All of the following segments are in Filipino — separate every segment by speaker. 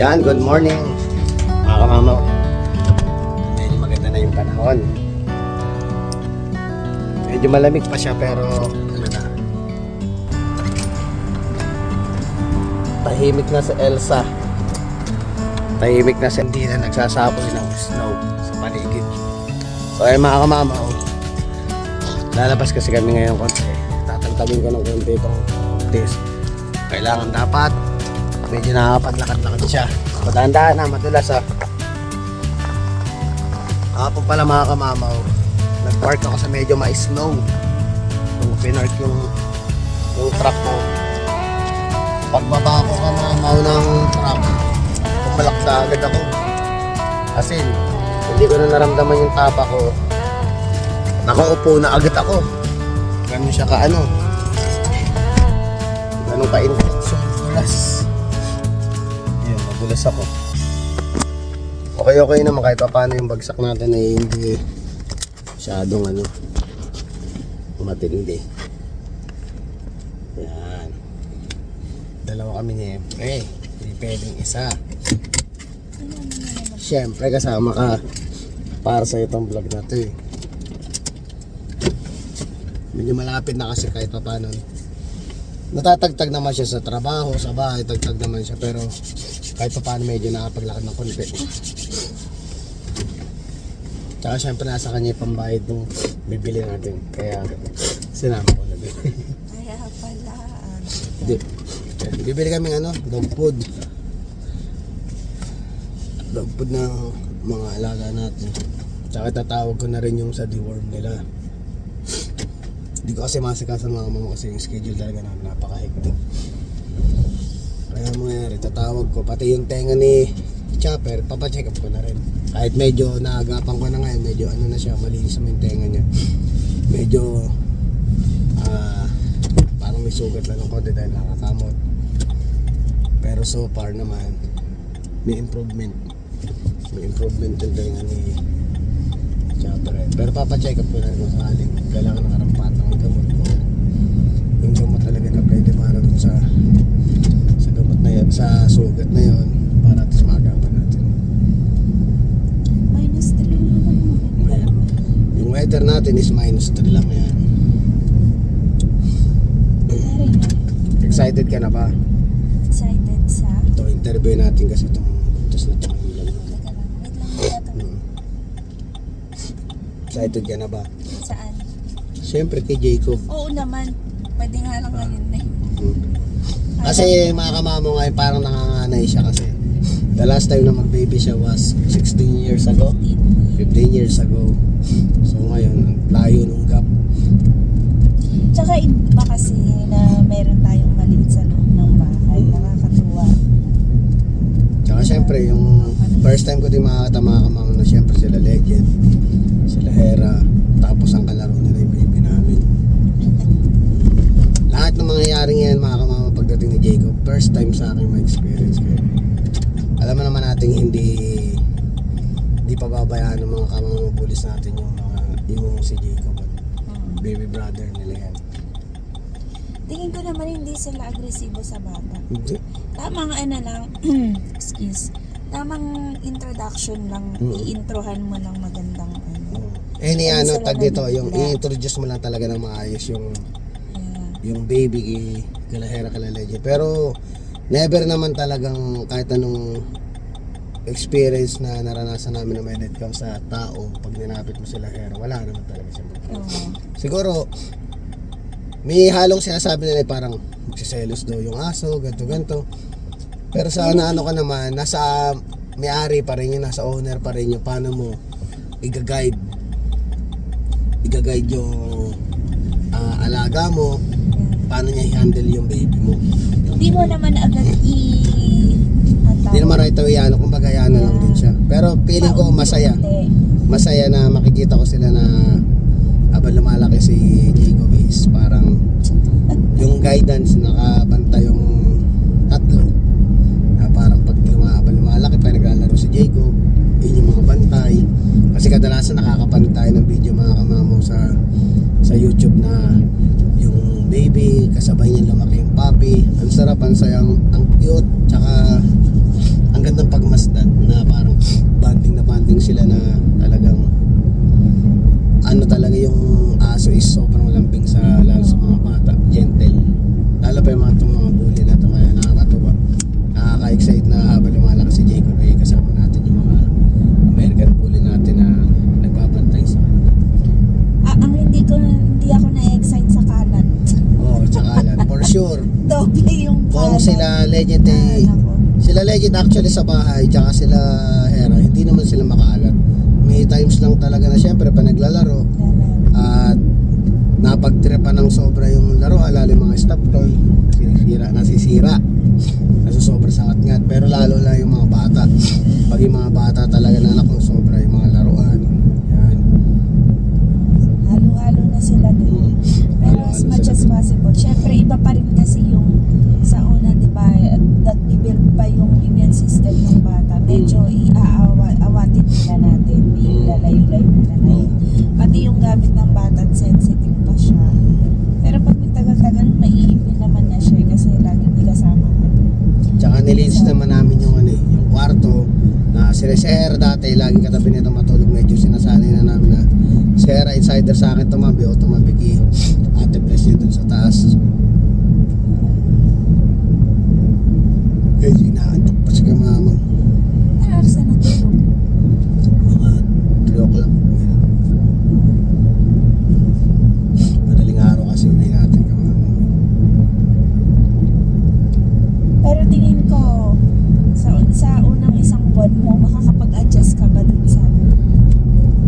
Speaker 1: Yan, good morning. Mga kamama. Medyo maganda na yung panahon. Medyo malamig pa siya pero ano na. Tahimik na sa Elsa. Tahimik na sa hindi na nagsasapoy ng snow sa paligid. So ay mga kamama. oh. Lalabas kasi kami ngayon konti. Tatagtagin ko ng konti itong this. Kailangan dapat medyo nakakapaglakad-lakad siya. Matandaan na, madulas ah. Kapag pala mga kamamaw, nag-park ako sa medyo ma-snow. Nung pinark yung, yung truck ko. Pagbaba ko sa mamaw ng truck, pumalakta agad ako. As in, hindi ko na naramdaman yung tapa ko. Nakaupo na agad ako. Ganun siya ka ano. Ganun ka intenso. Dulas. Yun, madulas ako. Okay, okay naman kahit pa paano yung bagsak natin ay hindi masyadong ano matindi. Yan. Dalawa kami niya. Eh, hindi pwedeng isa. Siyempre kasama ka para sa itong vlog na to eh. Medyo malapit na kasi kahit pa paano. Natatagtag naman siya sa trabaho, sa bahay, tagtag naman siya pero kahit pa paano medyo nakapaglakad ng konti. Tsaka syempre nasa kanya yung pambayad nung bibili natin. Kaya sinama ko na din.
Speaker 2: Kaya pala.
Speaker 1: Hindi. Bibili kami ano, dog food. Dog food na mga alaga natin. Tsaka tatawag ko na rin yung sa deworm nila. Hindi ko kasi masika sa mga mama kasi yung schedule talaga na napaka-hectic. Kaya ang mangyayari, tatawag ko. Pati yung tenga ni Chopper, papacheck up ko na rin. Kahit medyo naagapan ko na ngayon, medyo ano na siya, malinis naman yung tenga niya. Medyo ah parang may sugat lang ng konti dahil nakakamot. Pero so far naman, may improvement. May improvement yung tenga ni Chopper. eh. Pero papacheck up ko na rin kung sakaling kailangan nakarampat ng gamot ko. Yung gamot talaga na pwede para dun sa sa gamot na yan, sa sugat na yon para at least maagapan natin.
Speaker 2: Minus 3 lang.
Speaker 1: Yung weather natin is minus 3 lang yan. Excited ka na ba?
Speaker 2: Excited sa...
Speaker 1: Ito, interview natin kasi itong buntis na
Speaker 2: lang.
Speaker 1: Hmm. Excited ka na ba?
Speaker 2: Saan?
Speaker 1: Siyempre kay Jacob.
Speaker 2: Oo naman. Pwede nga lang ngayon na eh.
Speaker 1: Kasi mga kamamo ngayon parang nanganganay siya kasi. The last time na mag-baby siya was 16 years ago. 15 years ago. So ngayon, layo nung gap.
Speaker 2: Tsaka iba kasi na meron tayong maliit sa loob ng bahay. Nakakatuwa.
Speaker 1: Tsaka syempre, yung first time ko din makakata mga kamamo na syempre sila Legend, sila Hera, tapos ang kalaro nila yung baby namin. Lahat ng mangyayari ngayon mga kamama pagdating ni Jacob, first time sa akin ma-experience ko. Alam mo naman natin hindi hindi pa babayaan ng mga kamama pulis natin yung mga yung si Jacob at
Speaker 2: Hmm.
Speaker 1: baby brother nila yan.
Speaker 2: Tingin ko naman hindi sila agresibo sa bata.
Speaker 1: Hindi.
Speaker 2: Tamang ano lang, excuse, tamang introduction lang,
Speaker 1: Mm.
Speaker 2: i-introhan mo ng magandang ano.
Speaker 1: Eh ni
Speaker 2: Hindi
Speaker 1: ano, tag dito, yung i-introduce mo lang talaga ng maayos yung
Speaker 2: Yeah.
Speaker 1: yung baby Kalahera Kalaleje. Pero never naman talagang kahit anong experience na naranasan namin na may net comes sa tao pag ninapit mo sila Hera. Wala naman talaga siya.
Speaker 2: Oo.
Speaker 1: Siguro may halong sinasabi nila eh, parang magsiselos daw yung aso, ganto ganto. Pero sa ano, ano ka naman, nasa may-ari pa rin yun, nasa owner pa rin yun. Paano mo i-guide i-guide yung ah, alaga mo, paano niya i-handle yung baby mo.
Speaker 2: Hindi mo naman agad i...
Speaker 1: Hindi naman right away ano, kumbaga ano lang din siya. Pero feeling ko masaya. Masaya na makikita ko sila na habang lumalaki si Jacob is parang yung guidance nakabanta yung tatlo. Na parang pag luma, habang lumalaki pa naglalaro si Jacob, yun yung mga bantay. Kasi kadalasan nakakapanood tayo ng video mga kamamo sa sa YouTube na baby, kasabay niya lumaki yung puppy. Ang sarap, ang sayang, ang cute, tsaka ang gandang pagmasdan na parang banding na banding sila na talagang ano talaga yung aso is sobrang lambing sa lalo sa mga bata. Gentle. Lalo pa yung mga itong mga bully na to kaya nakakatuwa. Nakaka-excite na habang lumalakas si Jacob eh kasama natin yung mga American bully natin na nagbabantay sa kanya.
Speaker 2: Ah, ang hindi ko, hindi ako na-excite sa kalat.
Speaker 1: oh tsaka lan for sure
Speaker 2: Doble yung
Speaker 1: kung
Speaker 2: kalat.
Speaker 1: sila legend eh
Speaker 2: Ah.
Speaker 1: Sila legend actually sa bahay, tsaka sila Hera, hindi naman sila makalat. May times lang talaga na syempre pa naglalaro at napagtripa ng sobra yung laro, alala yung mga stop toy, sinisira, nasisira. Nasusobra sa ngat Pero lalo na yung mga bata. Pag yung mga bata talaga na nako, sobra yung mga laruan. Yan.
Speaker 2: Halo-halo na sila dun.
Speaker 1: Mm.
Speaker 2: As possible, syempre iba pa rin kasi yung sa una, di ba, nag-build pa yung immune system ng bata. Medyo i-aawatin nila natin, ilalayo-layo nila na yun. Pati yung gamit ng bata, sensitive pa siya. Pero pag may tagal-tagal, maiipin naman na siya eh, kasi lagi di kasama ka.
Speaker 1: Tsaka nilinis naman namin yung ano eh, yung kwarto na si Sir dati lagi katabi nito matulog medyo sinasanay na namin na Sir insider sa akin tumabi o tumabi taas medyo inaantok pa si kamamang
Speaker 2: Ah, saan natulog?
Speaker 1: mga 3 o'clock Ganun. madaling araw kasi uwi natin kamamang
Speaker 2: Pero tingin ko, sa, sa unang isang buwan mo, makakapag-adjust ka ba dun sa...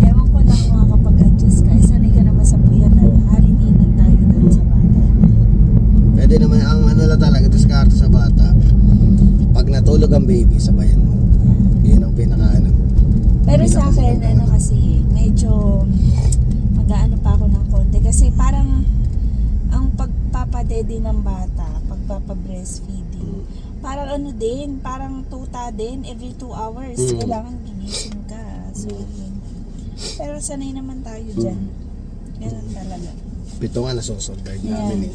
Speaker 2: Ewan ko lang makakapag-adjust ka. Eh, sanay ka naman sa puyatan. Halininan tayo dun sa bata.
Speaker 1: pwede naman ang ano lang talaga diskarte sa bata pag natulog ang baby sabayan mo yun ang pinaka ano
Speaker 2: Pero sa akin, ano kasi, medyo mag-aano pa ako ng konti. Kasi parang ang pagpapadede ng bata, pagpapa-breastfeeding, parang ano din, parang tuta din, every two hours,
Speaker 1: Mm.
Speaker 2: kailangan gigising ka. So, yun. Pero sanay naman tayo dyan. Ganun talaga.
Speaker 1: Pito nga
Speaker 2: Yeah.
Speaker 1: namin eh.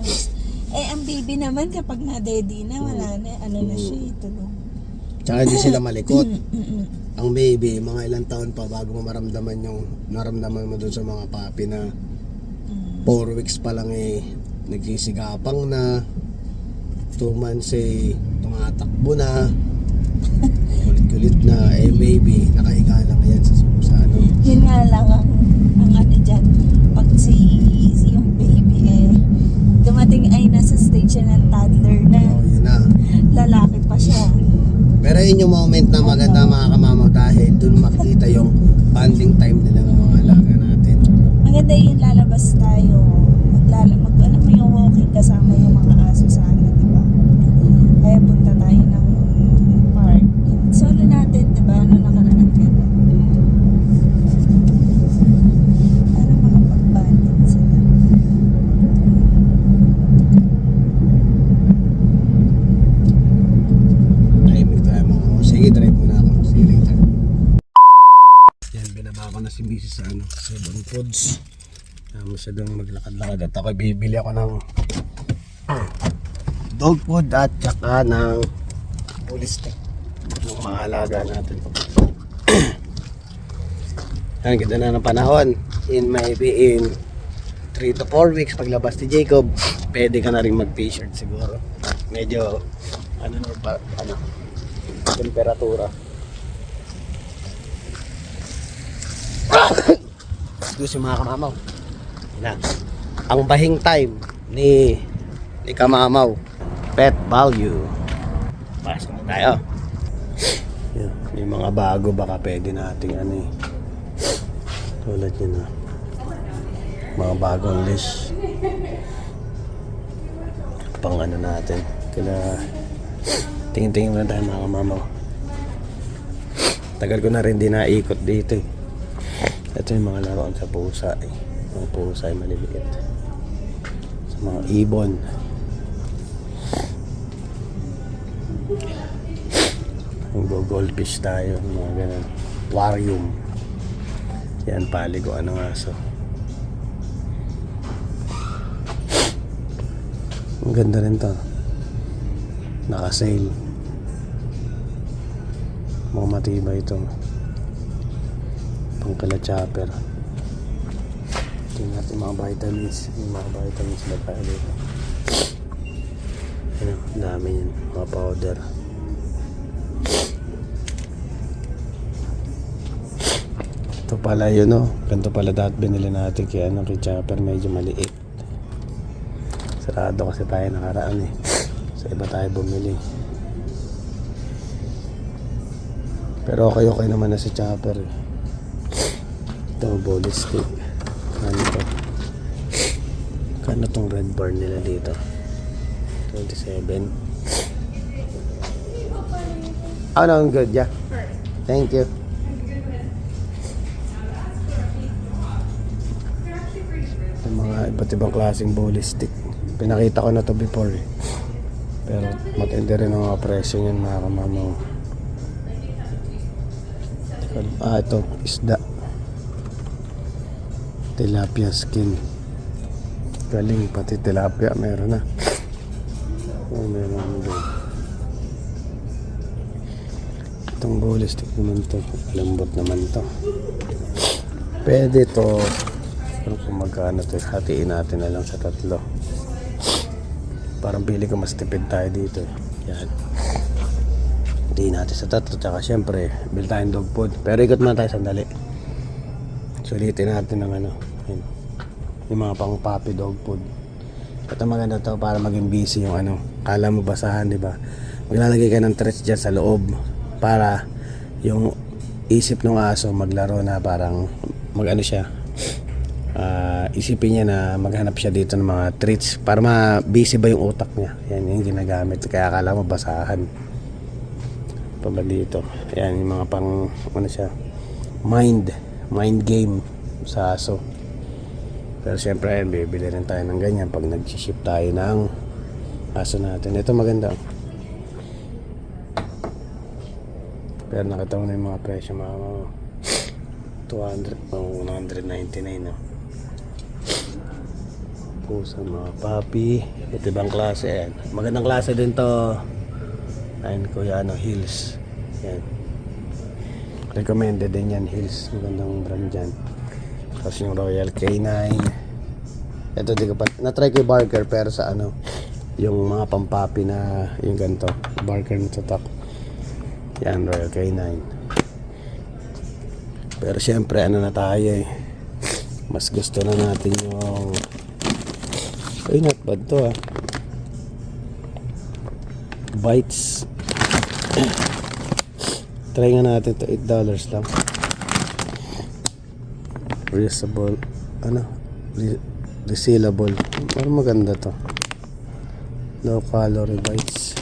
Speaker 2: Yes. Eh, ang baby naman kapag na-daddy na, wala na, ano na
Speaker 1: Mm.
Speaker 2: siya, eh, tulong.
Speaker 1: Tsaka hindi sila malikot. Ang baby, mga ilang taon pa bago mo maramdaman yung naramdaman mo dun sa mga papi na
Speaker 2: Mm.
Speaker 1: 4 weeks pa lang eh nagsisigapang na. 2 months eh tumatakbo na. Kulit-kulit na. Eh baby nakahiga lang yan sa, sa ano.
Speaker 2: Yun nga lang ang, ang ano dyan, pag si, si yung baby eh, dumating ay nasa stage siya ng toddler na,
Speaker 1: oh yun na.
Speaker 2: Lalaki pa siya.
Speaker 1: pero yun yung moment na maganda mga kamamaw dahil dun makikita yung bonding time nila ng mga alaga natin.
Speaker 2: Maganda yung lalabas tayo, maglala, walking kasama yung mga aso sana, di ba? Kaya punta tayo ng park. Solo natin, di ba? Ano nakaraan ka na? Para makapag-banding sila.
Speaker 1: Tahimik tayo mga kamamaw sige drive muna ako see you later yan binaba ko na si Mrs. sa ano Seven Foods uh, masyadong maglakad-lakad. At ako bibili ako ng dog food at saka ng police stick ng mga alaga natin. Ang ganda na ng panahon. In maybe in 3 to 4 weeks paglabas ni Jacob pwede ka na rin mag t-shirt siguro. Medyo ano na ano temperatura. Excuse mga kamamaw na ang bahing time ni ni kamamaw pet value. Pasok na tayo. Yun, may mga bago baka pwede nating ano eh. Tulad yun na mga bagong leash pang ano natin. Kaya tingin-tingin muna tayo mga kamamaw. Tagal ko na rin din naikot dito eh. Ito yung mga laruan sa pusa eh mga pusa ay maliliit. Sa mga ibon. Yung goldfish tayo mga ganun. Aquarium. Yan paliguan ng aso ang ganda rin to. Naka-sale. Mga matibay ito. Pangkala chopper. Tingnan natin mga vitamins. Yung mga vitamins na tayo dito. Ano, dami yun. Mga powder. Ito pala yun no. Ganito pala dati binili natin kaya ano kay chopper medyo maliit. Sarado kasi tayo nakaraan eh. Sa iba tayo bumili. Pero okay okay naman na si chopper eh. Ito bullet stick. Ano to? Kano tong red bar nila dito? 27. Oh no, I'm good, yeah. Thank you. Yung mga iba't ibang klaseng bullet stick. Pinakita ko na to before eh. Pero matindi rin ang mga presyo niyan mga kamamaw. Ah, ito, isda. Tilapia skin. Galing, pati tilapia meron na. Oh, meron din. Itong bullet stick naman to. Lambot naman to. Pwede to. Pero kung magkano to, hatiin natin na lang sa tatlo. Parang pili ko mas tipid tayo dito. Yan. Hatiin natin sa tatlo. Tsaka syempre, bil tayong dog food. Pero ikot muna tayo sandali. Sulitin natin ng ano. Yun. Yung mga pang puppy dog food. Ito maganda to para maging busy yung ano. Kala mo basahan, di ba? Maglalagay ka ng treats dyan sa loob para yung isip ng aso maglaro na parang magano siya Ah, isipin niya na maghanap siya dito ng mga treats para ma-busy ba yung utak niya yan yung ginagamit kaya akala mo basahan pa dito yan yung mga pang ano siya mind mind game sa aso pero syempre ayun, bibili rin tayo ng ganyan pag nag-ship tayo ng aso natin. Ito maganda. Pero nakita mo na yung mga presyo mga mga 200 pang 199 no? Pusa mga papi. Ito ibang klase yan magandang klase din to. Ayun kuya ano hills. Yan recommended din yan hills. Magandang brand dyan tapos yung royal k9 ito di ko pa na-try ko yung barker pero sa ano yung mga pampapi na yung ganito barker na tutok. Yan royal k9 pero syempre ano na tayo eh. Mas gusto na natin yung ay not bad to ah. Bites try nga natin to 8 dollars lang reusable ano re- resealable. Parang maganda to. Low calorie bites.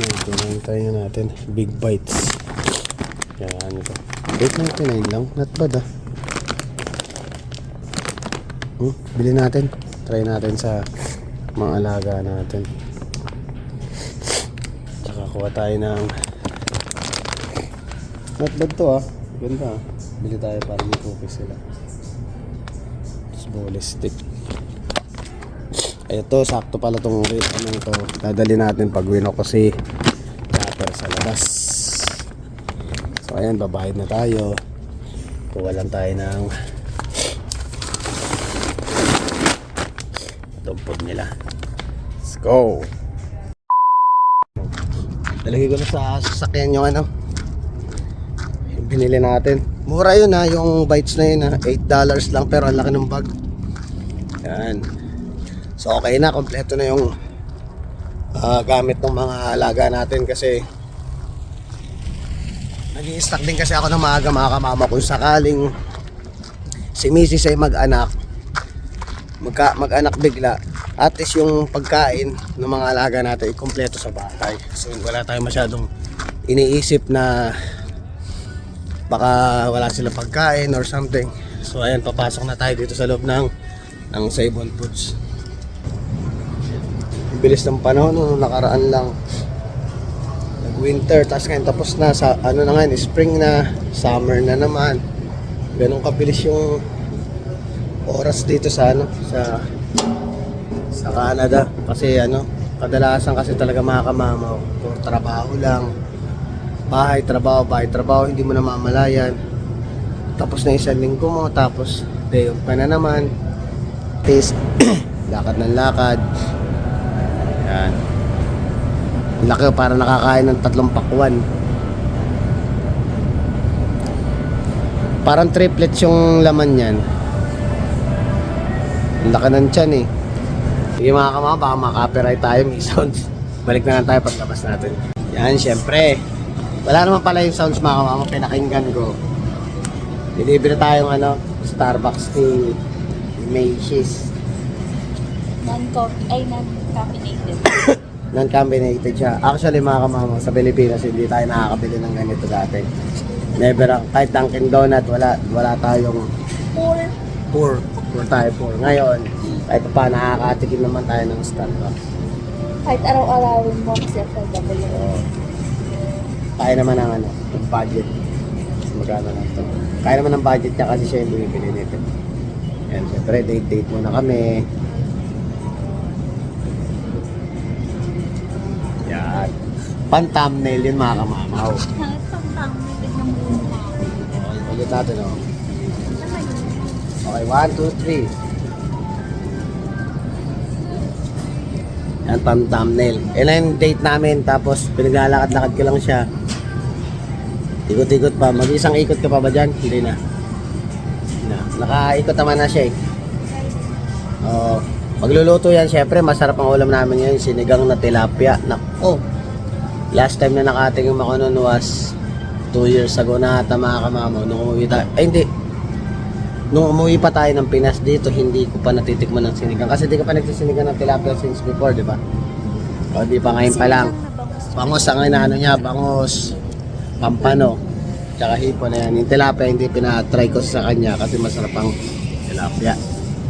Speaker 1: Ito tayo natin. Big bites. Yan ano to. 8.99 lang? Not bad ah. Hmm, bili natin. Try natin sa mga alaga natin. Tsaka kuha tayo ng not bad to ah ganda ah bili tayo para may cookies sila tapos bullet stick ito, sakto pala tong ano to. Dadali natin pag wino ko si Chopper sa labas. So ayan, babayad na tayo. Kuha lang tayo ng tumpod nila. Let's go! Talagay ko na sa sasakyan yung ano. Binili natin. Mura yun ha, yung bites na yun ha. $8 lang pero ang laki ng bag. Yan. So okay na, kompleto na yung ah, gamit ng mga alaga natin kasi nag stock din kasi ako ng maaga mga kamama kung sakaling si Mrs. ay mag-anak magka, mag-anak bigla at least yung pagkain ng mga alaga natin ay kompleto sa bahay so wala tayong masyadong iniisip na baka wala sila pagkain or something. So ayan papasok na tayo dito sa loob ng ng Saibon Foods. Bilis ng panahon no, nakaraan lang. Nag winter tapos ngayon tapos na sa ano na ngayon spring na summer na naman. Ganun kabilis yung oras dito sa ano sa sa Canada. Kasi ano Kadalasan kasi talaga mga puro trabaho lang. Bahay, trabaho, bahay, trabaho, hindi mo na mamalayan. Tapos na isang linggo mo, tapos day off ka na naman. Tis, lakad ng lakad. Yan. Laki para nakakain ng tatlong pakwan. Parang triplets yung laman yan. Ang laki ng tiyan eh. Sige mga kamama, baka makapiright tayo, may sounds. Balik na lang tayo paglabas natin. Yan, syempre. Wala naman pala yung sounds mga kamama, pinakinggan ko. Deliver tayong ano, Starbucks ni Macy's.
Speaker 2: Non-coffee, ay non-caffeinated.
Speaker 1: Non-combinated siya. Actually mga kamama, sa Pilipinas hindi tayo nakakabili ng ganito dati. Never, ang- kahit Dunkin Donut, wala, wala tayong
Speaker 2: Poor.
Speaker 1: poor. Poor tayo poor. Ngayon, kahit pa nakakatikim naman tayo ng Starbucks.
Speaker 2: Kahit araw-arawin mo kasi FLW.
Speaker 1: Kaya naman ang ano, ng budget. Mas Magkano lang to. Kaya naman ang budget niya kasi siya yung bumibili nito. Yan, syempre, date-date muna kami. Yan. Pan-thumbnail yun mga kamamaw.
Speaker 2: Yung.
Speaker 1: Okay, ulit natin oh. Okay, one, two, three. Yan, pang thumbnail. Yan yung date namin, tapos pinaglalakad-lakad ko lang siya. Ikot-ikot pa. Mag-isang ikot ka pa ba dyan? Hindi na. Na. Nakaikot naman na siya eh. Oo. Magluluto yan, syempre, masarap ang ulam namin ngayon, sinigang na tilapia. Nako. Last time na nakatingin ako noon was 2 years ago na ata mga kamamaw. Nung umuwi tayo. Ay, hindi. Nung umuwi pa tayo ng Pinas dito, hindi ko pa natitikman ng sinigang. Kasi di ka pa nagsisinigang ng tilapia since before, di ba? O, di pa ngayon pa lang. Bangos ang inaano niya, bangos, pampano, tsaka hipo na yan. Yung tilapia hindi pinatry ko sa kanya kasi masarap ang tilapia.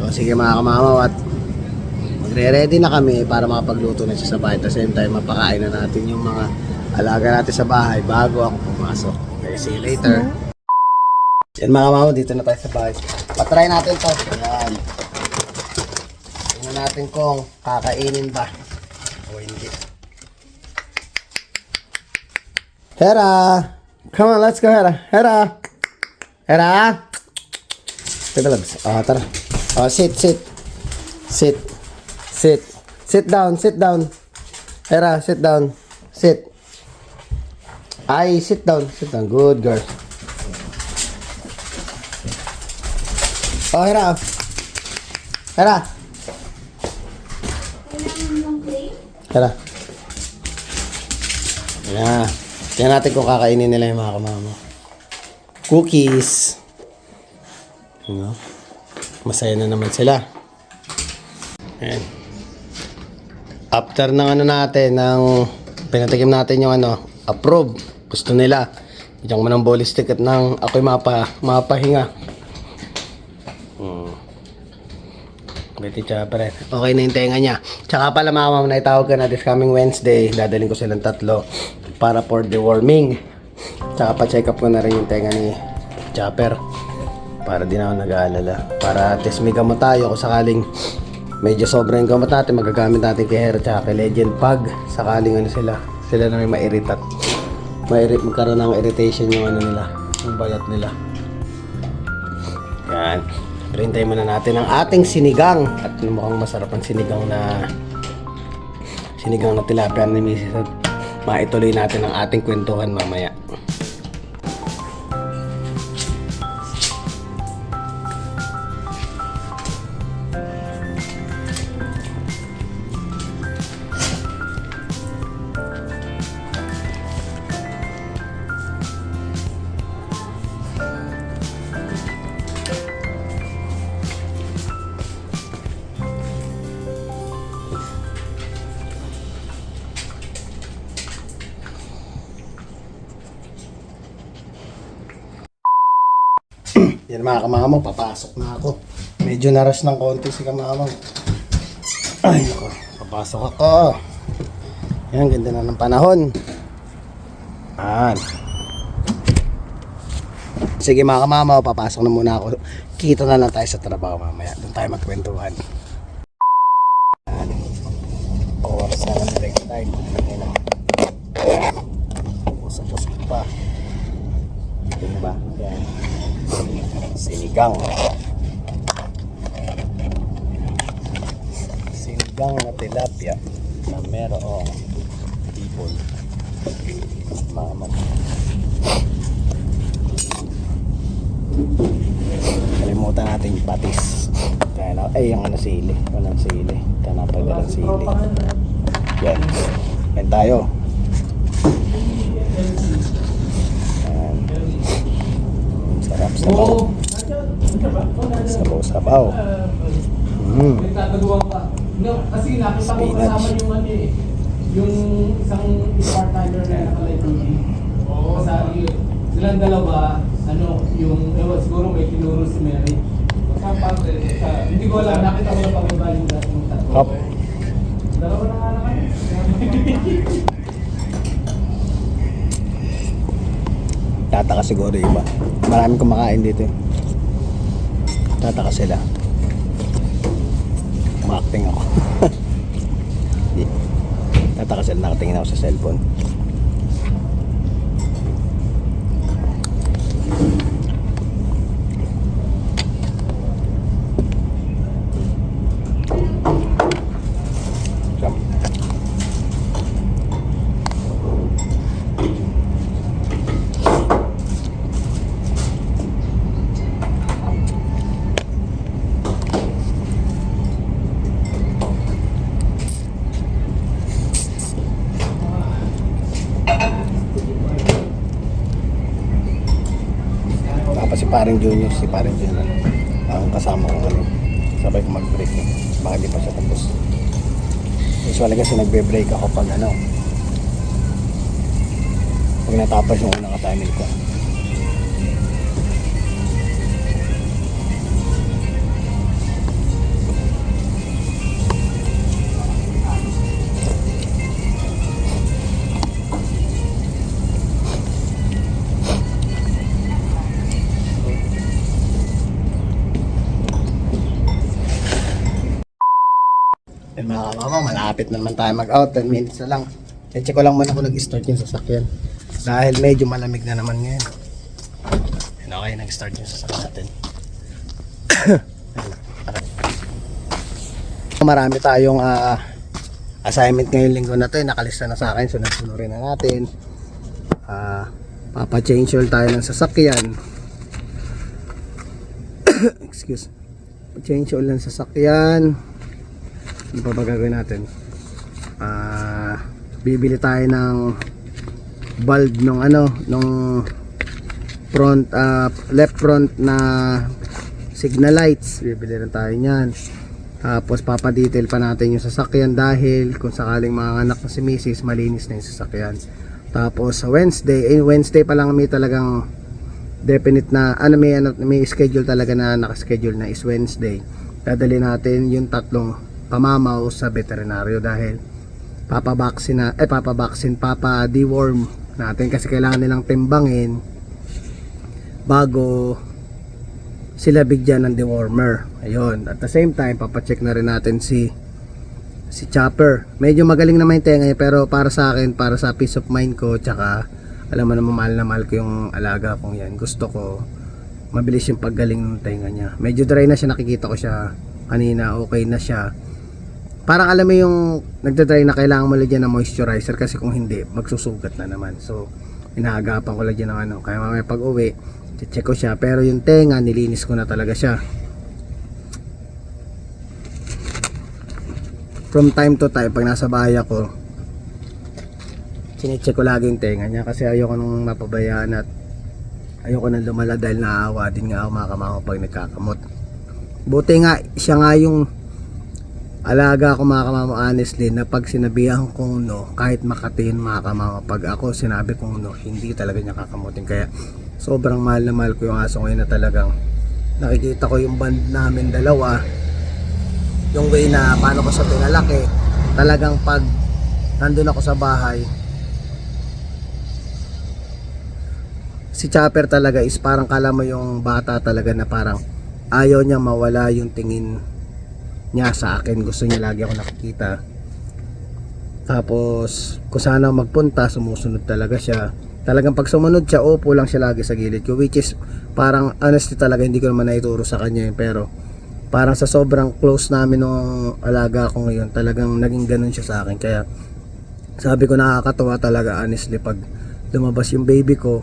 Speaker 1: So sige mga kamamaw at magre-ready na kami para makapagluto na siya sa bahay. At the same time, mapakain na natin yung mga alaga natin sa bahay bago ako pumasok. Okay, see you later. Yan mga kamamaw, dito na tayo sa bahay. Patry natin to. Yan. Tingnan natin kung kakainin ba Hera! Come on, let's go, Hera. Hera! Hera! Teka lang. Ah, tara. Ah, sit, sit. Sit. Sit. Sit down, sit down. Hera, sit down. Sit. Ay, sit down, sit down. Good girl. Oh, Hera. Hera. Hera. Ayan. Tingnan natin kung kakainin nila yung mga kamama. Cookies. Ano? Masaya na naman sila. Ayan. After ng ano natin, ng pinatikim natin yung ano, approve. Gusto nila. Diyan mo ng boli stick at nang ako'y mapa, mapahinga. Hmm. Betty Chapre. Okay na yung tenga niya. Tsaka pala mga mama, naitawag ka na this coming Wednesday. Dadaling ko silang tatlo para for deworming. Tsaka pa-check up ko na rin yung tenga ni Chopper. Para di na ako nag-aalala. Para at least may gamot tayo kung sakaling medyo sobrang yung gamot natin, magagamit natin kay Hero tsaka kay Legend pag sakaling ano sila. Sila na may mairitat. Mairit, magkaroon ng irritation yung ano nila, yung balat nila. Yan. Printay muna natin ang ating sinigang. At mukhang masarap ang sinigang na sinigang na tilapia ni Mrs. maituloy natin ang ating kwentuhan mamaya. Kamamaw, papasok na ako. Medyo naras ng konti si kamamaw. Ay, nako. Papasok ako. Yan, ganda na ng panahon. Yan. Sige mga kamamaw, papasok na muna ako. Kita na lang tayo sa trabaho mamaya. Doon tayo magkwentuhan. Oras na next time. Ayun na. Usap-usap pa. Ito na ba? Yan. Sinigang. Sinigang na tilapia na merong tipon. Mama. Kalimutan natin yung patis. Kaya na, ay, yung ano sili. Walang sili. Kaya napagdalang sili. Yan. Yan tayo. Yan. Sarap. Sabaw sabaw. Mm.
Speaker 3: Kasi nakita ko
Speaker 1: Spinach.
Speaker 3: yung eh. Yung isang part-timer na nakalive duty. Oo. Kasi silang dalawa, ano, yung, ewan, siguro may tinuro si Mary. Hindi ko alam, nakita ko na pababa yung dati ng tatlo.
Speaker 1: Hop.
Speaker 3: Dalawa na nga na kami.
Speaker 1: Tataka siguro iba. Maraming kumakain dito. eh. Tataka sila. Umakting ako. Tataka sila nakatingin ako sa cellphone. Sarap. Tapos si paring junior, si paring junior. Ang kasama ko ano. Sabay ko mag-break. Eh. Baka di pa siya tapos. Usually kasi nagbe-break ako pag ano. Pag natapos yung unang ka-timing ko. Eh mga kamama, malapit na naman tayo mag-out. 10 minutes na lang. I-check ko lang muna kung nag-start yung sasakyan. Dahil medyo malamig na naman ngayon. Yan, okay, nag-start yung sasakyan natin. Marami tayong ah, assignment ngayong linggo na to. eh. Nakalista na sa akin. So, nagsunurin na natin. Ah, papa-change oil tayo ng sasakyan. Excuse. Change oil ng sasakyan. Ano pa ba gagawin natin? Ah, bibili tayo ng bulb nung ano, nung front ah, left front na signal lights. Bibili rin tayo niyan. Tapos papadetail pa natin yung sasakyan dahil kung sakaling mga anak na si Mrs. malinis na yung sasakyan. Tapos sa Wednesday, eh Wednesday pa lang may talagang definite na ano may ano, may schedule talaga na naka-schedule na is Wednesday. Dadali natin yung tatlong pamamaw sa veterinaryo dahil papabaksin na eh papabaksin papa deworm natin kasi kailangan nilang timbangin bago sila bigyan ng dewormer. Ayun. At the same time, papacheck na rin natin si si Chopper. Medyo magaling naman yung tenga pero para sa akin, para sa peace of mind ko, tsaka alam mo naman mahal na mahal ko yung alaga kong yan. Gusto ko mabilis yung paggaling ng tenga niya. Medyo dry na siya, nakikita ko siya kanina, okay na siya. Parang alam mo yung nagda-dry na kailangan mo lagyan ng moisturizer kasi kung hindi, magsusugat na naman. So, inaagapan ko lagyan ng ano. Kaya mamaya pag uwi, check ko siya. Pero yung tenga, nilinis ko na talaga siya. From time to time, pag nasa bahay ako, chinecheck ko lagi yung tenga niya kasi ayoko nung mapabayaan at ayoko nang lumala dahil naaawa din nga ako mga kamama pag nagkakamot. Buti nga, siya nga yung alaga ko mga kamama honestly na pag sinabihan kong no, kahit makatin mga kamama pag ako sinabi kong no, hindi talaga niya kakamutin. Kaya sobrang mahal na mahal ko yung aso ngayon na talagang nakikita ko yung band namin dalawa yung way na paano ko siya pinalaki talagang pag nandun ako sa bahay si Chopper talaga is parang kala mo yung bata talaga na parang ayaw niya mawala yung tingin niya sa akin gusto niya lagi ako nakikita Tapos, kung saan magpunta, sumusunod talaga siya. Talagang pag sumunod siya, opo lang siya lagi sa gilid ko. Which is, parang honestly talaga, hindi ko naman naituro sa kanya yun. Pero, parang sa sobrang close namin nung alaga ko ngayon, talagang naging ganun siya sa akin. Kaya, sabi ko nakakatawa talaga honestly pag lumabas yung baby ko,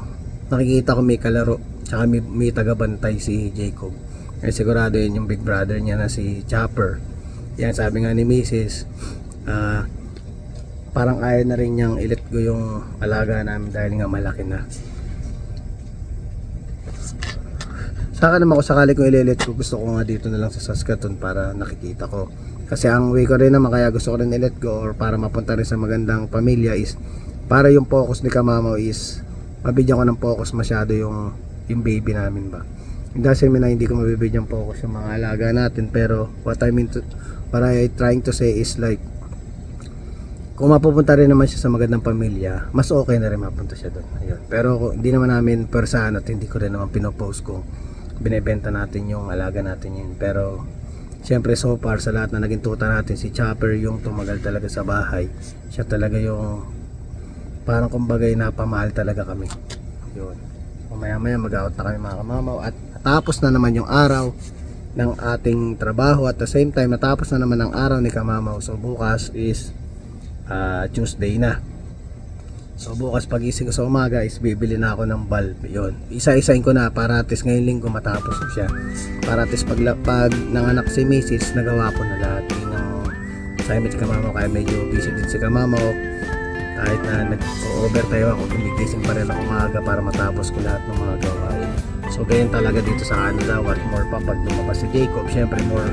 Speaker 1: nakikita ko may kalaro, tsaka may, may tagabantay si Jacob. Eh sigurado yun yung big brother niya na si Chopper. Yan sabi nga ni Mrs. ah, parang ayaw na rin niyang ilit ko yung alaga namin dahil nga malaki na. Sa akin naman kung sakali kong ililit ko, gusto ko nga dito na lang sa Saskatoon para nakikita ko. Kasi ang way ko rin naman kaya gusto ko rin i-let go or para mapunta rin sa magandang pamilya is para yung focus ni Kamamo is mabigyan ko ng focus masyado yung yung baby namin ba. It doesn't mean na hindi ko mabibigyan focus yung mga alaga natin pero what I mean to, what I trying to say is like kung mapupunta rin naman siya sa magandang pamilya, mas okay na rin mapunta siya doon. Ayun. Pero hindi naman namin persaan at hindi ko rin naman pinopost kung binebenta natin yung alaga natin yun. Pero Siyempre so far sa lahat na naging tuta natin si Chopper yung tumagal talaga sa bahay. Siya talaga yung parang kumbagay napamahal talaga kami. Yun. Mamaya maya mag-out na kami mga kamamaw at natapos na naman yung araw ng ating trabaho at the same time natapos na naman ang araw ni Kamamaw. So bukas is ah, Tuesday na. So bukas pagising ko sa umaga is bibili na ako ng bulb. Yun. Isa-isain ko na para at least ngayong linggo matapos ko siya. Para at least pag, pag nanganak si Mrs. nagawa ko na lahat. Yun ang assignment si Kamamo kaya medyo busy din si Kamamo. Kahit na nag-overtime ako, gumigising pa rin ako umaga para matapos ko lahat ng mga gawain. So ganyan talaga dito sa Canada. What more pa pag lumabas si Jacob. Syempre more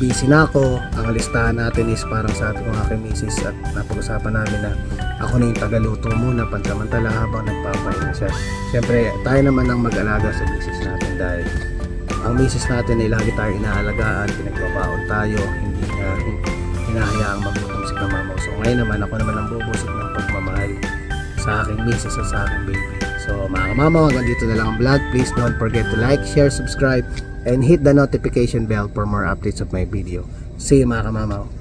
Speaker 1: busy na ako. Ang listahan natin is parang ko nga kay Mrs. at napag-usapan namin na ako na yung tagaluto muna pansamantala habang nagpapahinga siya. Siyempre, tayo naman ang mag-alaga sa misis natin dahil ang misis natin ay lagi tayo inaalagaan, pinagbabaon tayo, hindi na hinahayaang magutom si kamamaw. So ngayon naman, ako naman ang bubusog ng pagmamahal sa aking misis at sa aking baby. So mga kamamaw, hanggang dito na lang ang vlog. Please don't forget to like, share, subscribe, and hit the notification bell for more updates of my video. See you mga kamamaw.